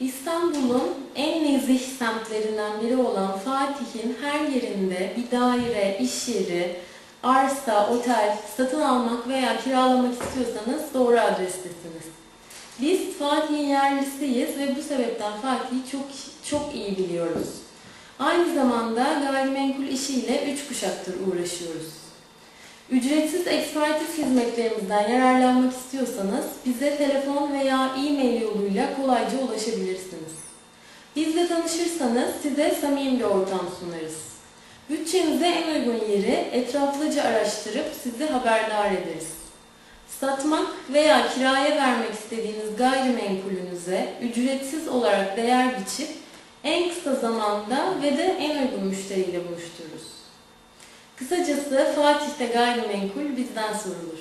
Estambul'un en nezih semtlerinden biri olan Fatih'in her yerinde bir daire, iş yeri, arsa, otel satın almak veya kiralamak istiyorsanız doğru adrestesiniz. Biz Fatih'in yerlisiyiz ve bu sebepten Fatih'i çok çok iyi biliyoruz. Aynı zamanda gayrimenkul işiyle üç kuşaktır uğraşıyoruz. Ücretsiz ekspertiz hizmetlerimizden yararlanmak istiyorsanız bize telefon veya e-mail yoluyla kolayca ulaşabilirsiniz. Tanışırsanız size samimi bir ortam sunarız. Bütçenize en uygun yeri etraflıca araştırıp sizi haberdar ederiz. Satmak veya kiraya vermek istediğiniz gayrimenkulünüze ücretsiz olarak değer biçip en kısa zamanda ve de en uygun müşteriyle buluştururuz. Kısacası Fatih'te gayrimenkul bizden sorulur.